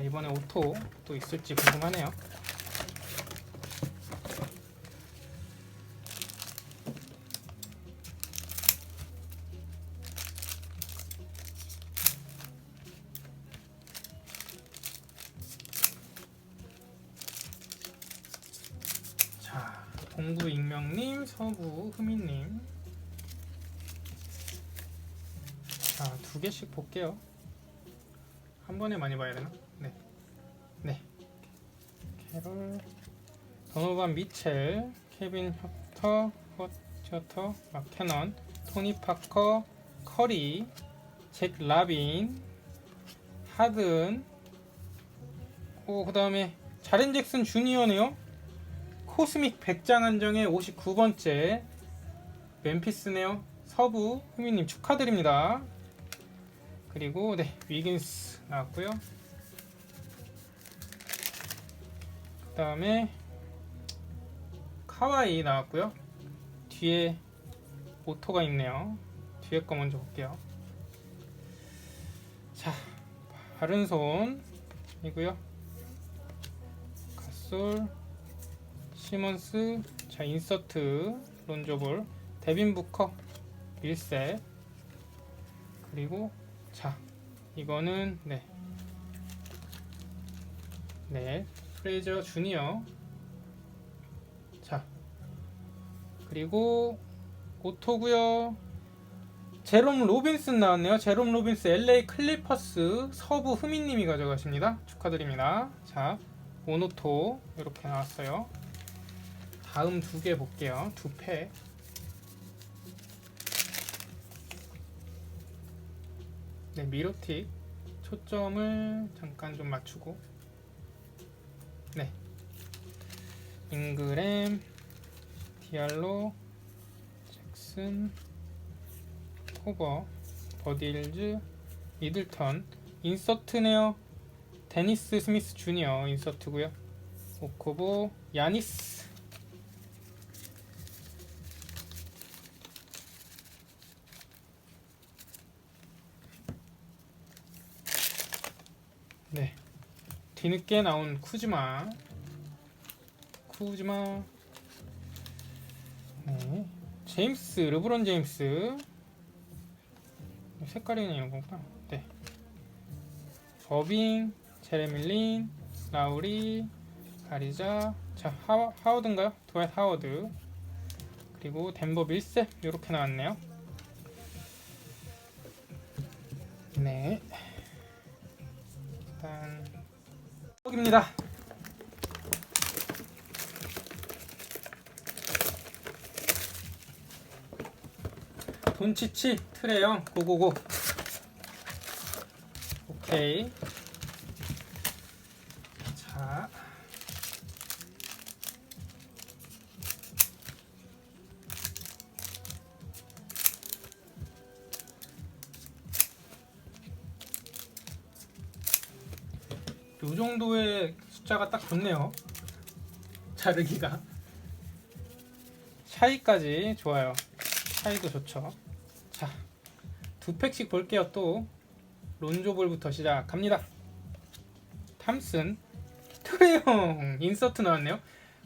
자 이번에 오토 또 있을지 궁금하네요. 자 동부 익명님, 서부 흐미님. 자 두 개씩 볼게요. 한 번에 많이 봐야 되나? 도노반 미첼, 케빈 혁터, 허처터, 마캐넌, 토니 파커, 커리, 잭 라빈, 하든, 오, 그 다음에 자렌 잭슨 주니어네요. 코스믹 100장 한정의 59번째 멤피스네요. 서부 흐미님 축하드립니다. 그리고 네 위긴스 나왔고요. 그 다음에 카와이 나왔고요. 뒤에 오토가 있네요. 뒤에 거 먼저 볼게요. 자 바른 손이고요. 갓솔 시먼스 자 인서트 론조볼 데빈 부커 1셋 그리고 자 이거는 네. 네 프레이저 주니어 그리고 오토고요. 제롬 로빈슨 나왔네요. 제롬 로빈스 LA 클리퍼스 서부 흐민님이 가져가십니다. 축하드립니다. 자 오노토 이렇게 나왔어요. 다음 두 개 볼게요. 두 패 네, 미로틱 초점을 잠깐 좀 맞추고. 네. 잉그램 디알로 잭슨 호버 버딜즈 미들턴 인서트네요 데니스 스미스 주니어 인서트고요 오코보 야니스 네. 뒤늦게 나온 쿠즈마. 쿠즈마. 네. 제임스, 르브론 제임스. 색깔이 이런 거구나. 네. 버빙, 제레밀린, 라우리, 가리자. 자, 하워, 하워드인가요? 드와이트 하워드. 그리고 덴버 밀셉. 이렇게 나왔네요. 네. 일단 입니다. 돈치치 트레형 고고고. 오케이. 자. 요 정도의 숫자가 딱 좋네요. 자르기가. 샤이까지 좋아요. 샤이도 좋죠. 자, 두 팩씩 볼게요. 또 론조볼부터 시작합니다. 탐슨 트레형 인서트 나왔네요.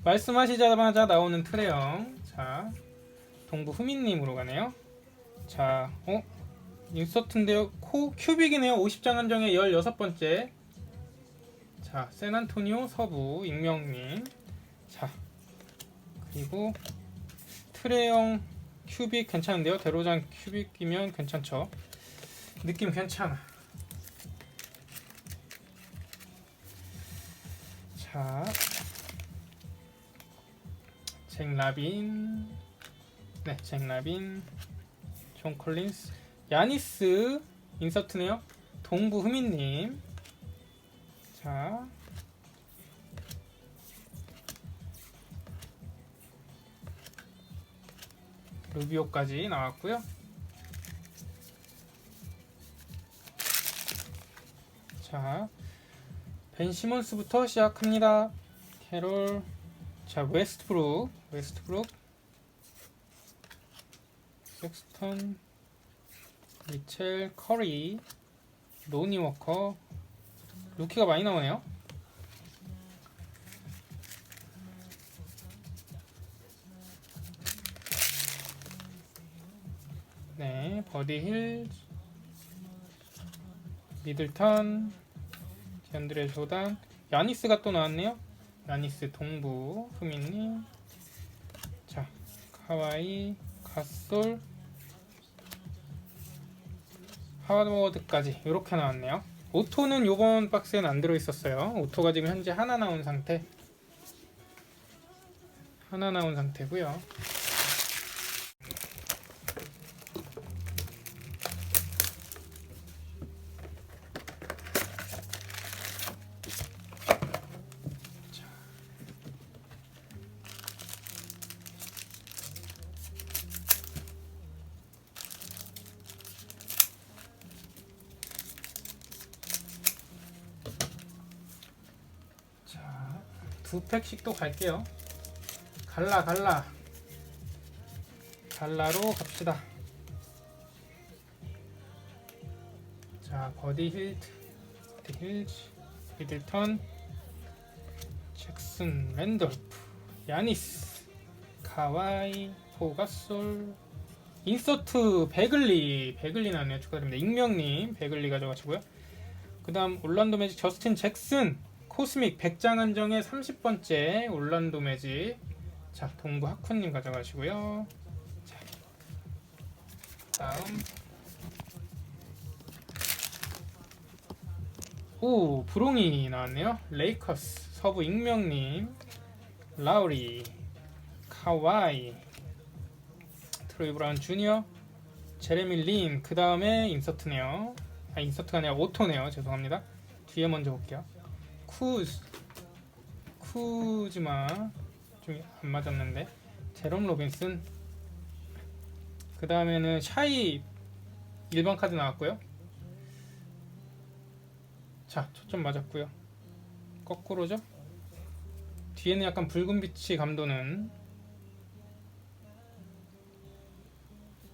말씀하시자마자 나오는 트레형. 자, 동부 후민님으로 가네요. 자, 어? 인서트인데요. 코 큐빅이네요. 50장 한정의 16번째. 자, 샌안토니오 서부 익명님. 자, 그리고 트레형 큐빅 괜찮은데요? 대로장 큐빅이면 괜찮죠? 느낌 괜찮아. 자, 잭 라빈, 네, 잭 라빈, 존 콜린스, 야니스 인서트네요. 동부 흐민님. 자. 루비오까지 나왔고요. 자, 벤 시몬스부터 시작합니다. 캐롤, 자 웨스트브룩, 웨스트브룩, 섹스턴, 미첼, 커리, 로니 워커, 루키가 많이 나오네요. 네, 버디 힐, 미들턴, 젠드레 조단, 야니스가 또 나왔네요. 야니스 동부, 흐민님, 자, 카와이, 갓솔, 하워드까지 이렇게 나왔네요. 오토는 요번 박스에는 안 들어 있었어요. 오토가 지금 현재 하나 나온 상태. 하나 나온 상태고요. 두 팩씩 또 갈게요. 갈라 갈라. 갈라로 갑시다. 자, 버디 힐트, 버디 힐즈, 미들턴, 잭슨, 랜돌프, 야니스, 카와이, 포가솔, 인서트, 베글리, 베글리 나네요. 축하드립니다. 익명님, 베글리 가져가시고요. 그 다음 올란도 매직 저스틴 잭슨, 코스믹 100장 한정의 30번째 올란도 매직 자 동부 하쿠님 가져가시고요. 자 다음. 오 브롱이 나왔네요. 레이커스 서부 익명님 라우리 카와이 트로이 브라운 주니어 제레미 린 그 다음에 인서트네요. 아 인서트가 아니라 오토네요. 죄송합니다. 뒤에 먼저 볼게요 쿠즈 쿠즈마 좀 안 맞았는데. 제롬 로빈슨. 그 다음에는 샤이 1번 카드 나왔고요. 자 초점 맞았고요. 거꾸로죠? 뒤에는 약간 붉은 빛이 감도는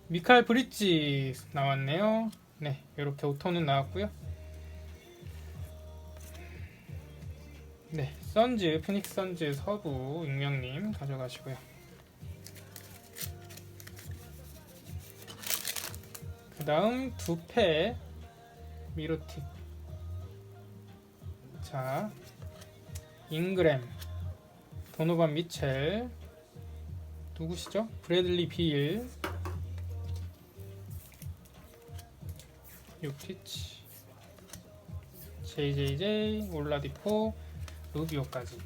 미칼 브릿지 나왔네요. 네 이렇게 오토는 나왔고요 네, 선즈, 피닉스 선즈 서부 익명님 가져가시고요. 그 다음 두패 미로틱. 자, 잉그램, 도노반 미첼, 누구시죠? 브래들리 빌, 유키치, JJJ, 올라디포, 루비오까지.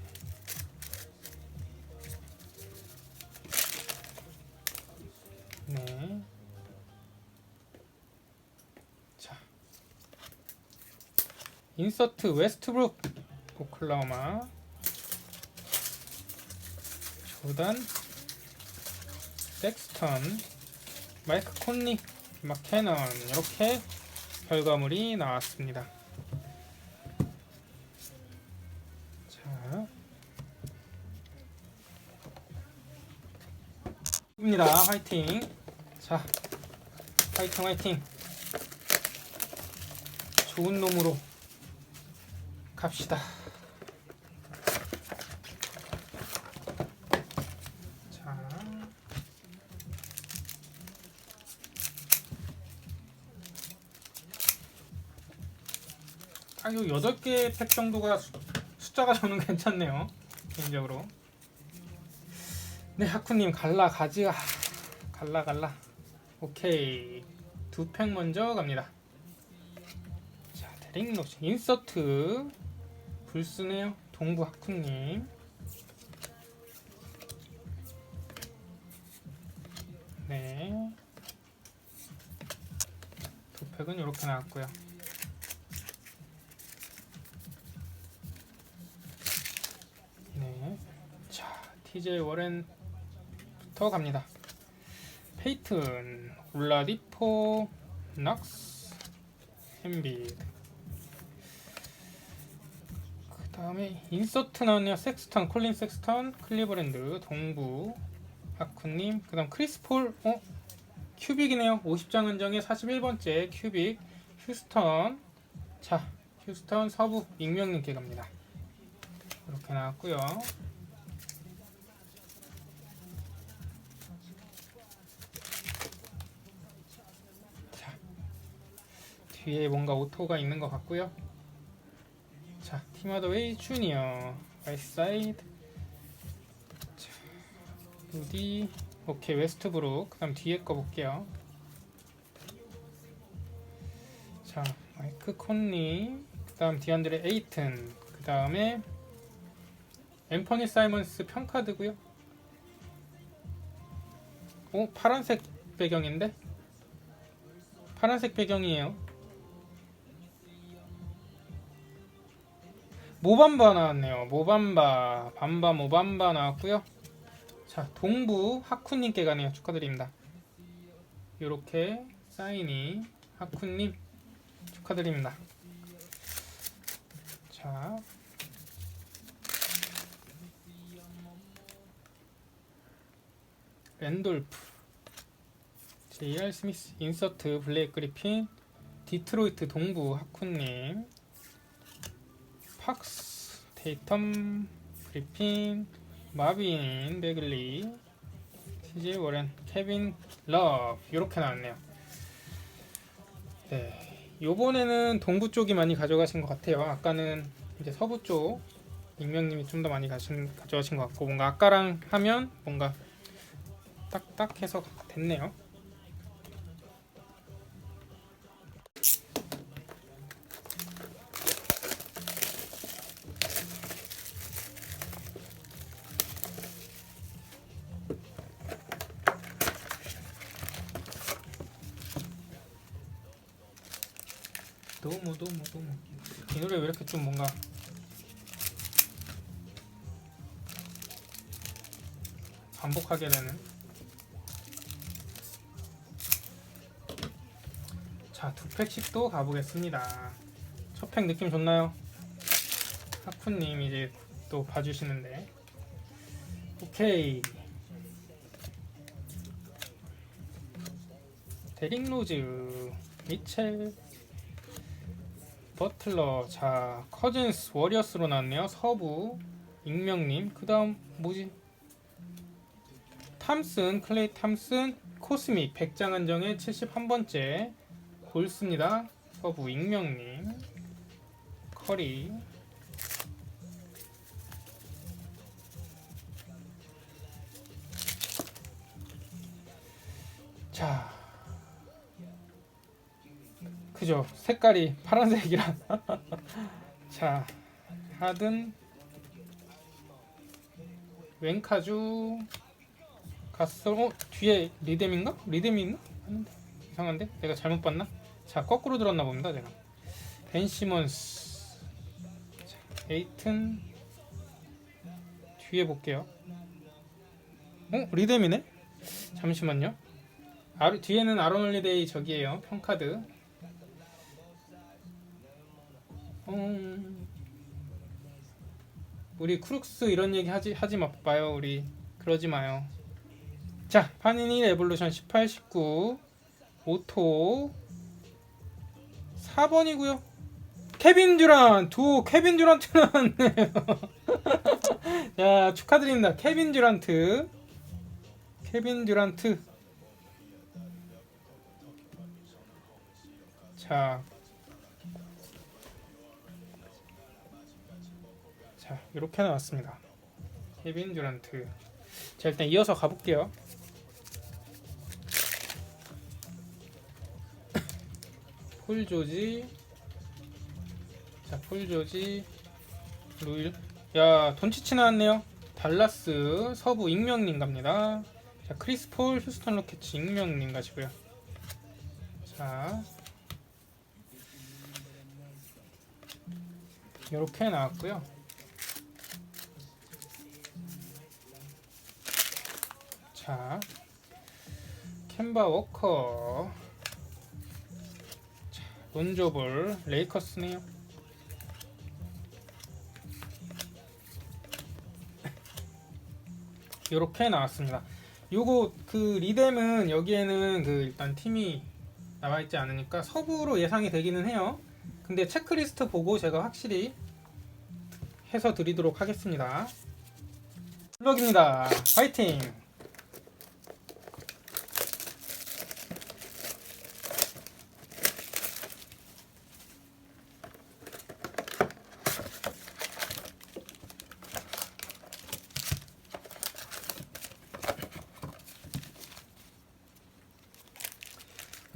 네. 자. 인서트 웨스트브룩 오클라호마 조단 섹스턴 마이크 콘리 마캐넌 이렇게 결과물이 나왔습니다. 입니다. 화이팅. 자. 화이팅 화이팅. 좋은 놈으로 갑시다. 자. 아, 요 8개 팩 정도가 수- 숫자가 저는 괜찮네요. 개인적으로. 네, 하쿠님 갈라 가지야. 갈라 갈라. 오케이. 두 팩 먼저 갑니다. 자, 데릭 노션 인서트 불스네요. 동부 하쿠님. 네. 두 팩은 이렇게 나왔고요. 네. 자, TJ 워렌 부터 갑니다. 페이튼, 올라디포, 낙스, 햄비드. 그 다음에 인서트 나왔네요. 섹스턴, 콜린 섹스턴, 클리버랜드, 동부, 하쿠님. 그 다음 크리스폴, 어? 큐빅이네요. 50장 한정의 41번째 큐빅, 휴스턴. 자, 휴스턴 서부 익명님께 갑니다. 이렇게 나왔고요. 뒤에 뭔가 오토가 있는 것 같고요. 자, 팀하더웨이 주니어 자, 루디 오케이 웨스트브룩 그 다음 뒤에 거 볼게요. 자, 마이크 콘리 그 다음 디안드레 에이튼 그 다음에 앰퍼니 사이먼스 평카드고요. 오, 파란색 배경인데? 파란색 배경이에요. 모밤바 나왔네요. 모밤바, 밤바 모밤바 나왔고요. 자, 동부 하쿠님께 가네요. 축하드립니다. 이렇게 사인이 하쿠님 축하드립니다. 자, 랜돌프, JR 스미스, 인서트, 블레이크 그리핀, 디트로이트 동부 하쿠님, 팍스, 데이텀, 그리핀, 마빈, 베글리, TJ 워렌, 케빈, 러브 이렇게 나왔네요. 네, 요번에는 동부 쪽이 많이 가져가신 것 같아요. 아까는 이제 서부 쪽 익명님이 좀 더 많이 가신, 가져가신 것 같고 뭔가 아까랑 하면 뭔가 딱딱해서 됐네요. 하게 되는. 자 두 팩씩 또 가보겠습니다. 첫 팩 느낌 좋나요? 하쿠님 이제 또 봐주시는데. 오케이. 데릭 로즈 미첼 버틀러. 자 커즌스 워리어스로 나왔네요. 서부 익명님. 그 다음 뭐지 탐슨 클레이 탐슨 코스믹 백장 한정의 71번째 골스입니다. 서부 익명님 커리. 자 그죠? 색깔이 파란색이라. 자 하든. 웬카주 가솔 어? 뒤에 리뎀인가? 리뎀이 있나? 아닌데. 이상한데? 내가 잘못 봤나? 자 거꾸로 들었나 봅니다 제가. 벤 시몬스. 자, 에이튼. 뒤에 볼게요. 어? 리뎀이네? 잠시만요. 아, 뒤에는 아로놀리데이 저기에요. 평카드. 음, 우리 크룩스 이런 얘기 하지 하지 마봐요 우리. 그러지 마요. 자 파니니 레볼루션 18, 19 오토 4번이고요. 케빈 듀란트 오 케빈 듀란트 나왔네요. 야 축하드립니다. 케빈 듀란트 케빈 듀란트 자 자, 이렇게 나왔습니다. 케빈 듀란트. 자, 일단 이어서 가볼게요. 폴 조지. 자, 폴 조지. 루일. 야, 돈치치 나왔네요. 달라스 서부 익명님 갑니다. 자, 크리스 폴 휴스턴 로켓츠 익명님 가시고요. 자. 이렇게 나왔고요. 자, 캔바 워커, 자, 론조볼, 레이커스네요. 이렇게 나왔습니다. 요거 그 리뎀은 여기에는 그 일단 팀이 나와 있지 않으니까 서부로 예상이 되기는 해요. 근데 체크리스트 보고 제가 확실히 해서 드리도록 하겠습니다. 블럭입니다. 파이팅!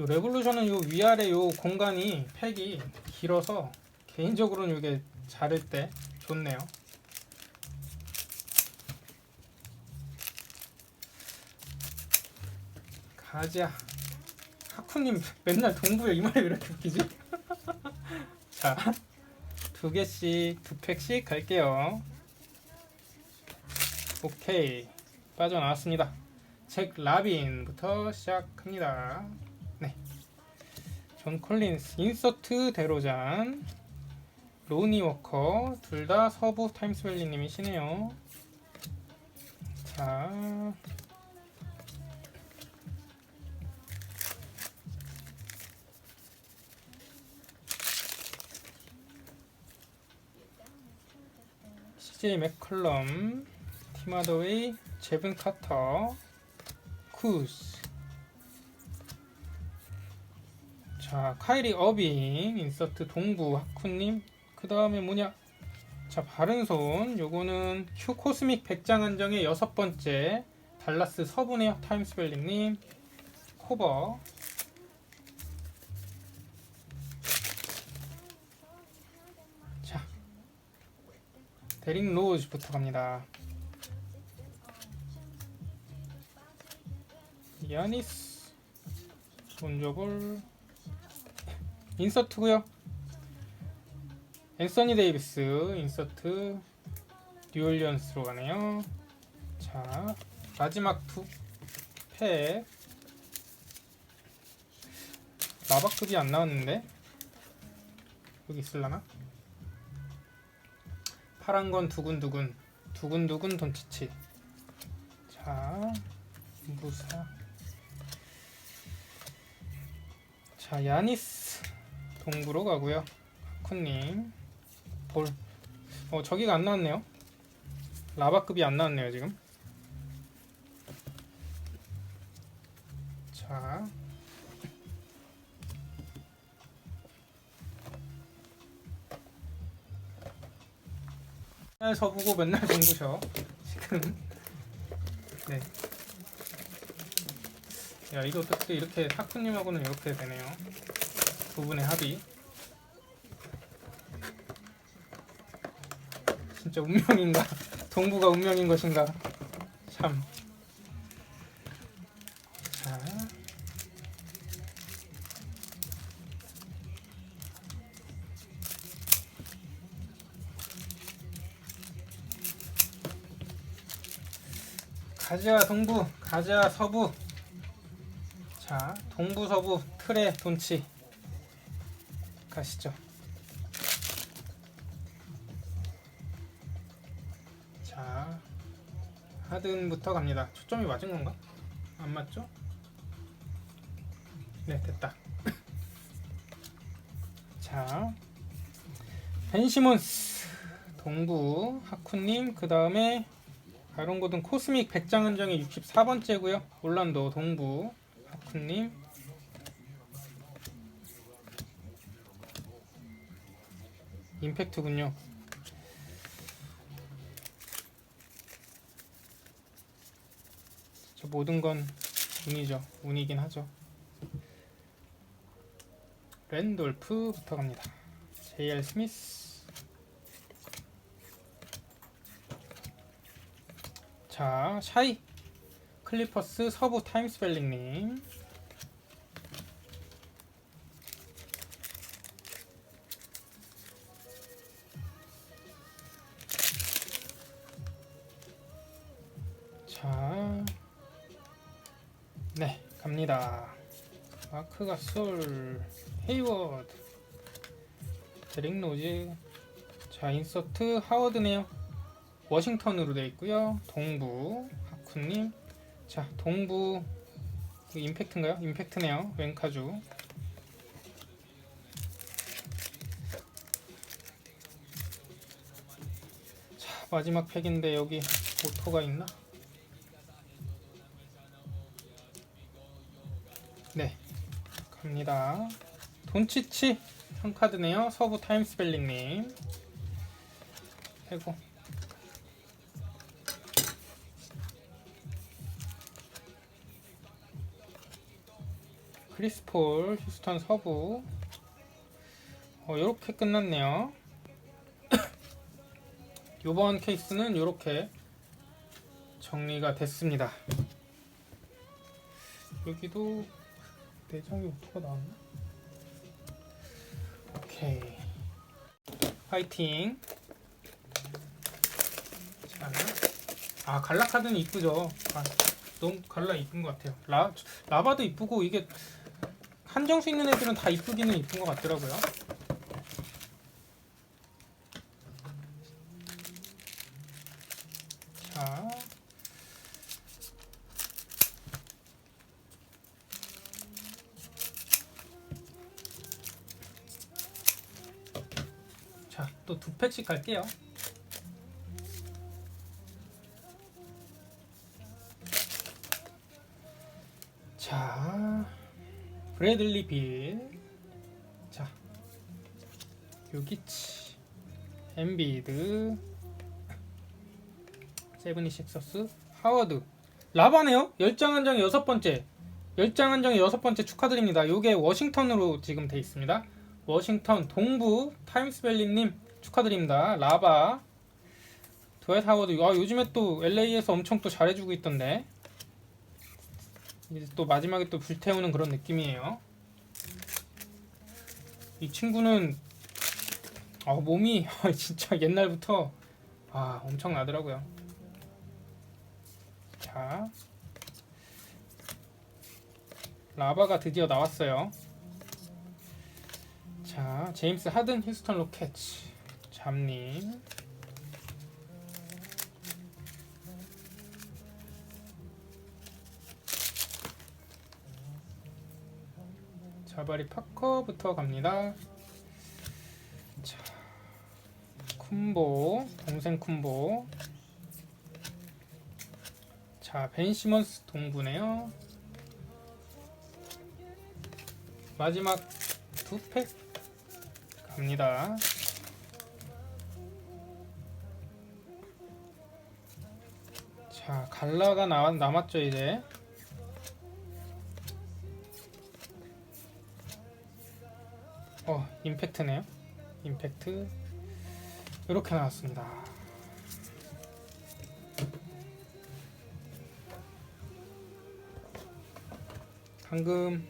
레볼루션은 요 위아래 요 공간이 팩이 길어서 개인적으로는 이게 자를 때 좋네요. 가자. 하쿠님 맨날 동부에 이 말이 왜 이렇게 웃기지? 자, 두 개씩, 두 팩씩 갈게요. 오케이. 빠져나왔습니다. 잭 라빈부터 시작합니다. 네. 존 콜린스, 인서트 데로잔, 로니 워커, 둘 다 서부 타임스밸리님이시네요. 자, CJ 맥컬럼, 티마더웨이, 제븐 카터, 쿠스. 자, 카이리 어빙, 인서트 동부 하쿠님. 그 다음에 뭐냐? 자, 바른손. 요거는 큐 코스믹 백장 한정의 여섯 번째. 달라스 서부네요. 타임스펠링님. 코버. 자, 데릭 로즈부터 갑니다. 야니스. 본조볼. 인서트고요. 앤서니 데이비스 인서트 뉴올리언스로 가네요. 자 마지막 두 팩. 라바급이 안 나왔는데 여기 있을라나? 파란 건 두근두근 두근두근 돈치치. 자 무사. 자 야니스 동부로 가고요. 하쿠님 볼. 어 저기가 안 나왔네요. 라바급이 안 나왔네요 지금. 자. 맨날 서보고 맨날 동부셔. 지금. 네. 야 이거 어떻게 이렇게 하쿠님하고는 이렇게 되네요. 두 분의 합의. 진짜 운명인가? 동부가 운명인 것인가? 참. 자. 가자 동부, 가자 서부. 자, 동부 서부 틀의 돈치 가시죠. 자, 하든부터 갑니다. 초점이 맞은 건가? 안 맞죠? 네, 됐다. 자, 벤시몬스 동부 하쿠님 그 다음에 가론고든 코스믹 백장 한정이 64번째고요. 올란도 동부 하쿠님 임팩트군요. 저 모든 건 운이죠. 운이긴 하죠. 랜돌프부터 갑니다. JR 스미스. 자, 샤이. 클리퍼스 서부 타임스펠링님. 마크가 솔 헤이워드. 드링 로지 자 인서트 하워드네요. 워싱턴으로 되어 있고요. 동부 하쿠님. 자 동부. 그 임팩트인가요? 임팩트네요. 웬카주. 자 마지막 팩인데 여기 오토가 있나? 갑니다. 돈치치 한 카드네요. 서부 타임스펠링님. 해고. 크리스폴 휴스턴 서부. 어, 이렇게 끝났네요. 이번 케이스는 이렇게 정리가 됐습니다. 여기도 내장이 오토가 나왔나? 오케이. 파이팅. 자, 아 갈라 카드는 이쁘죠. 아, 너무 갈라 이쁜 것 같아요. 라, 라바도 이쁘고 이게 한정수 있는 애들은 다 이쁘기는 이쁜 것 같더라고요 1씩 갈게요. 자, 브래들리 빌. 자, 요기치. 엠비드. 세븐이식서스. 하워드. 라바네요? 10장 한정 6번째. 10장 한정 6번째 축하드립니다. 요게 워싱턴으로 지금 돼 있습니다. 워싱턴 동부 타임스밸리님 축하드립니다. 라바 드웻 하워드 아 요즘에 또 LA에서 엄청 또 잘해주고 있던데 이제 또 마지막에 또 불태우는 그런 느낌이에요. 이 친구는 아 몸이 진짜 옛날부터 아 엄청 나더라고요. 자 라바가 드디어 나왔어요. 자, 제임스 하든 휴스턴 로켓츠 잡님 자바리 파커부터 갑니다. 자, 쿤보 동생 쿤보 자, 벤 시먼스 동부네요. 마지막 두 팩 갑니다. 자, 갈라가 나, 남았죠, 이제. 어, 임팩트네요. 임팩트. 이렇게 나왔습니다. 방금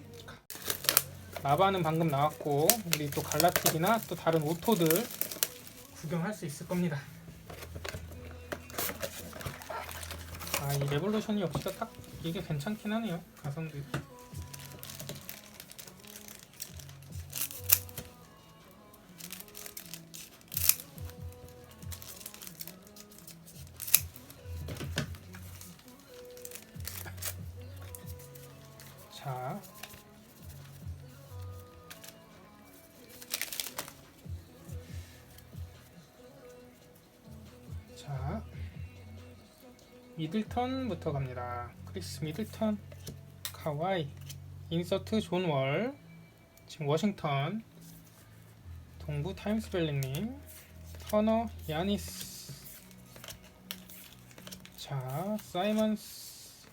라바는 방금 나왔고 우리 또 갈라틱이나 또 다른 오토들 구경할 수 있을 겁니다. 아이 레볼루션이 역시가 딱 이게 괜찮긴 하네요. 가성비. 미들턴부터 갑니다. 크리스 미들턴, 카와이, 인서트 존월, 지금 워싱턴, 동부 타임스밸리님, 터너, 야니스, 자, 사이먼스,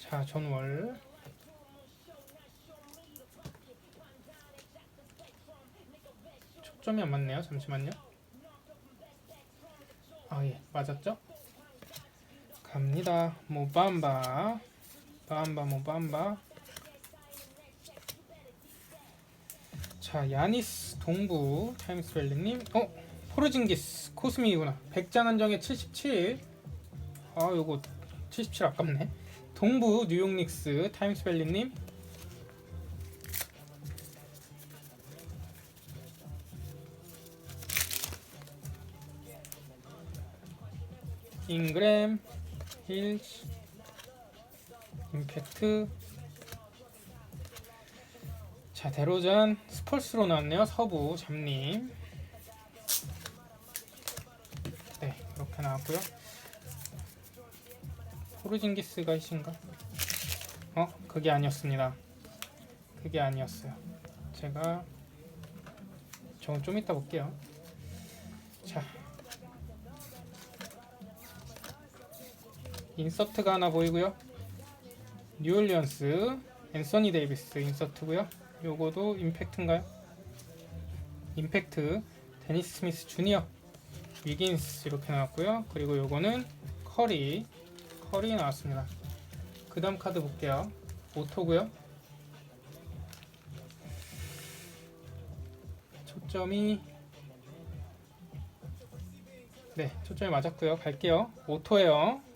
자, 존월. 초점이 안 맞네요. 잠시만요. 아, 예. 맞았죠? 갑니다. 모밤바. 밤바 모밤바. 자, 야니스 동부 타임스밸리님. 어? 포르징기스 코스미구나. 100장 한정에 77. 아, 요거 77 아깝네. 동부 뉴욕 닉스 타임스밸리님 잉그램 힐즈 임팩트. 자 데로잔 스펄스로 나왔네요. 서부 잡님. 네 이렇게 나왔고요. 포르징기스가 이신가? 어 그게 아니었습니다. 그게 아니었어요. 제가 저건 좀 이따 볼게요 인서트가 하나 보이고요. 뉴올리언스 앤서니 데이비스 인서트고요. 요거도 임팩트인가요? 임팩트 데니스 스미스 주니어 위긴스 이렇게 나왔고요. 그리고 요거는 커리 커리 나왔습니다. 그 다음 카드 볼게요. 오토고요. 초점이 네 초점이 맞았고요. 갈게요. 오토예요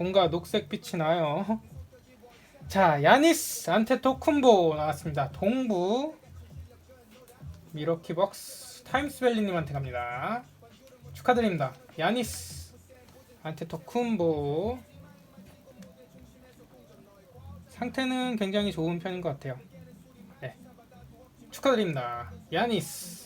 뭔가 녹색 빛이 나요. 자 야니스 안테토쿤보 나왔습니다. 동부. 미러키 벅스 타임스밸리님한테 갑니다. 축하드립니다. 야니스 안테토쿤보. 상태는 굉장히 좋은 편인 것 같아요. 네. 축하드립니다. 야니스